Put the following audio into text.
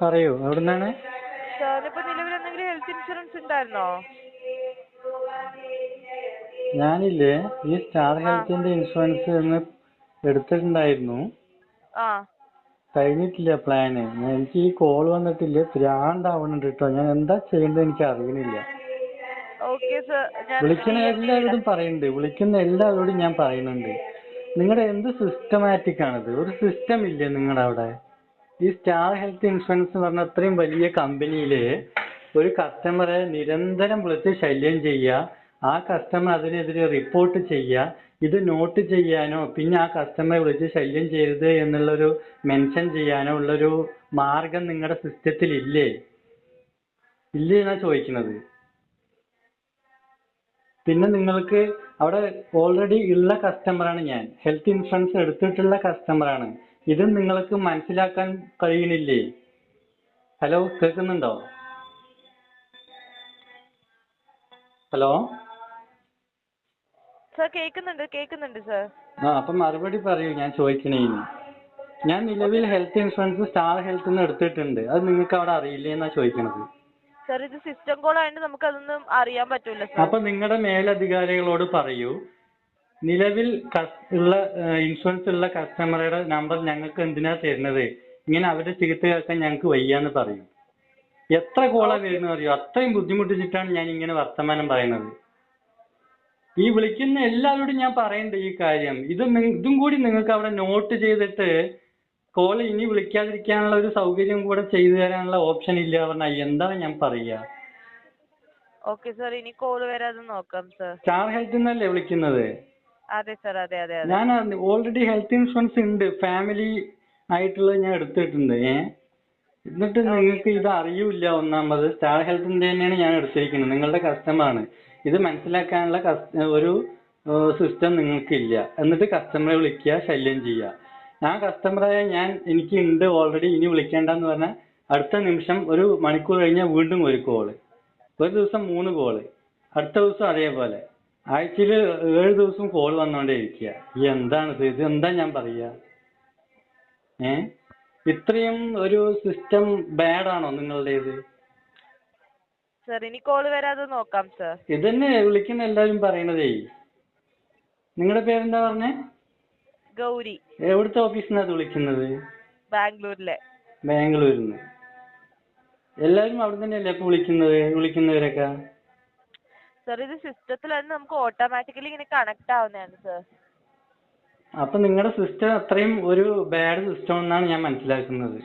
പറയൂ എവിടുന്നാണ്? നിലവിൽ എന്തെങ്കിലും ഹെൽത്ത് ഇൻഷുറൻസ് ഉണ്ടായിരുന്നോ? ഞാനില്ലേ ഈ സ്റ്റാർ ഹെൽത്തിന്റെ ഇൻഷുറൻസ് ഒന്ന് എടുത്തിട്ടുണ്ടായിരുന്നു. ആ. കഴിഞ്ഞിട്ടില്ല പ്ലാന് എനിക്ക് ഈ കോൾ വന്നിട്ടില്ല ഭ്രാന്താവണുണ്ട് കേട്ടോ ഞാൻ എന്താ ചെയ്യേണ്ടത് എനിക്ക് അറിയണില്ല. ഓക്കെ സർ വിളിക്കുന്ന എല്ലാവരോടും പറയുന്നുണ്ട് വിളിക്കുന്ന എല്ലാവരോടും ഞാൻ പറയുന്നുണ്ട്. നിങ്ങളുടെ എന്ത് സിസ്റ്റമാറ്റിക് ആണിത്? ഒരു സിസ്റ്റം ഇല്ലേ നിങ്ങളുടെ അവിടെ? ഈ സ്റ്റാർ ഹെൽത്ത് ഇൻഷുറൻസ് എന്ന് പറഞ്ഞ അത്രയും വലിയ കമ്പനിയിൽ ഒരു കസ്റ്റമറെ നിരന്തരം വിളിച്ച് ശല്യം ചെയ്യുക ആ കസ്റ്റമർ അതിനെതിരെ റിപ്പോർട്ട് ചെയ്യുക ഇത് നോട്ട് ചെയ്യാനോ പിന്നെ ആ കസ്റ്റമറെ വിളിച്ച് ശല്യം ചെയ്യരുത് എന്നുള്ളൊരു മെൻഷൻ ചെയ്യാനോ ഉള്ളൊരു മാർഗം നിങ്ങളുടെ സിസ്റ്റത്തിൽ ഇല്ലേ ഇല്ലേ എന്നാ ചോദിക്കുന്നത്? പിന്നെ നിങ്ങൾക്ക് അവിടെ ഓൾറെഡി ഉള്ള കസ്റ്റമറാണ് ഞാൻ. ഹെൽത്ത് ഇൻഷുറൻസ് എടുത്തിട്ടുള്ള കസ്റ്റമറാണ്. ഇത് നിങ്ങൾക്ക് മനസ്സിലാക്കാൻ കഴിയണില്ലേ ഹലോ കേൾക്കുന്നുണ്ടോ? ഹലോ സർ കേൾക്കുന്നുണ്ട് കേൾക്കുന്നുണ്ട് സർ ആ അപ്പൊ മറുപടി പറയൂ ഞാൻ ചോദിക്കണേ ഞാൻ നിലവിൽ ഹെൽത്ത് ഇൻഷുറൻസ് സ്റ്റാർ ഹെൽത്ത് നിന്ന് എടുത്തിട്ടുണ്ട്. അത് നിങ്ങൾക്ക് അവിടെ അറിയില്ലേ എന്നാ ചോദിക്കണത്? സർ ഇത് സിസ്റ്റം കോൾ ആയതുകൊണ്ട് നമുക്ക് അതൊന്നും അറിയാൻ പറ്റൂല സർ അപ്പൊ നിങ്ങളുടെ മേലധികാരികളോട് പറയൂ. നിലവിൽ ഉള്ള ഇൻഷുറൻസ് ഉള്ള കസ്റ്റമറുടെ നമ്പർ ഞങ്ങൾക്ക് എന്തിനാ തരുന്നത്? ഇങ്ങനെ അവരുടെ ചികിത്സ കേൾക്കാൻ ഞങ്ങൾക്ക് വയ്യാന്ന് പറയും. എത്ര കോളാ വരുന്നത് അറിയോ? അത്രയും ബുദ്ധിമുട്ടിച്ചിട്ടാണ് ഞാൻ ഇങ്ങനെ വർത്തമാനം പറയുന്നത്. ഈ വിളിക്കുന്ന എല്ലാവരോടും ഞാൻ പറയണ്ട ഈ കാര്യം. ഇത് ഇതും കൂടി നിങ്ങൾക്ക് അവിടെ നോട്ട് ചെയ്തിട്ട് കോൾ ഇനി വിളിക്കാതിരിക്കാനുള്ള ഒരു സൗകര്യം കൂടെ ചെയ്തു തരാനുള്ള ഓപ്ഷൻ ഇല്ല പറഞ്ഞാൽ എന്താ ഞാൻ പറയുക ഓക്കെ സാർ ഇനി കോൾ വരാതെ നോക്കാം സാർ സ്റ്റാർ ഹെൽത്ത് നിന്നല്ലേ വിളിക്കുന്നത്? അതെ സർ അതെ അതെ അതെ. ഞാൻ ഓൾറെഡി ഹെൽത്ത് ഇൻഷുറൻസ് ഉണ്ട്. ഫാമിലി ആയിട്ടുള്ളത് ഞാൻ എടുത്തിട്ടുണ്ട് ഏ. എന്നിട്ട് നിങ്ങൾക്ക് ഇത് അറിയൂല ഒന്നാമത്. സ്റ്റാർ ഹെൽത്തിന്റെ തന്നെയാണ് ഞാൻ എടുത്തിരിക്കുന്നത്. നിങ്ങളുടെ കസ്റ്റമർ ആണ്. ഇത് മനസ്സിലാക്കാനുള്ള ഒരു സിസ്റ്റം നിങ്ങൾക്കില്ല. എന്നിട്ട് കസ്റ്റമറെ വിളിക്കുക ശല്യം ചെയ്യുക. ഞാൻ കസ്റ്റമറായ ഞാൻ എനിക്ക് ഉണ്ട് ഓൾറെഡി ഇനി വിളിക്കേണ്ടെന്ന് പറഞ്ഞാൽ അടുത്ത നിമിഷം ഒരു മണിക്കൂർ കഴിഞ്ഞാൽ വീണ്ടും ഒരു കോൾ ഒരു ദിവസം മൂന്ന് കോൾ അടുത്ത ദിവസം അതേപോലെ. ആഴ്ചയിൽ ഏഴ് ദിവസം കോൾ വന്നോണ്ടേ ഇരിക്കുക എന്താണ് എന്താണിത് ഇത് എന്താ ഞാൻ പറയുക ഏ? ഇത്രയും ഒരു സിസ്റ്റം ബാഡ് ആണോ നിങ്ങളുടേത്? സർ ഇനി കോൾ വരാതെ നോക്കാം സർ ഇതന്നെ വിളിക്കുന്ന എല്ലാരും പറയണതേ. നിങ്ങളുടെ പേരെന്താ പറഞ്ഞേ? ഗൗരി. എവിടുത്തെ ഓഫീസിൽ നിന്നാ വിളിക്കുന്നത്? ബാംഗ്ലൂരിലെ. ബാംഗ്ലൂരിൽ നിന്ന് എല്ലാവരും അവിടെ തന്നെയല്ലേ ഇപ്പൊ വിളിക്കുന്നത്? വിളിക്കുന്നവരൊക്കെ? സർ ഇത് സിസ്റ്റത്തിലാണ് നമുക്ക് ഓട്ടോമാറ്റിക്കലി ഇങ്ങനെ കണക്ട് ആവുന്നതാണ് സർ അപ്പൊ നിങ്ങളുടെ സിസ്റ്റം അത്രയും ഒരു ബാഡ് സിസ്റ്റം എന്നാണ് ഞാൻ മനസ്സിലാക്കുന്നത്.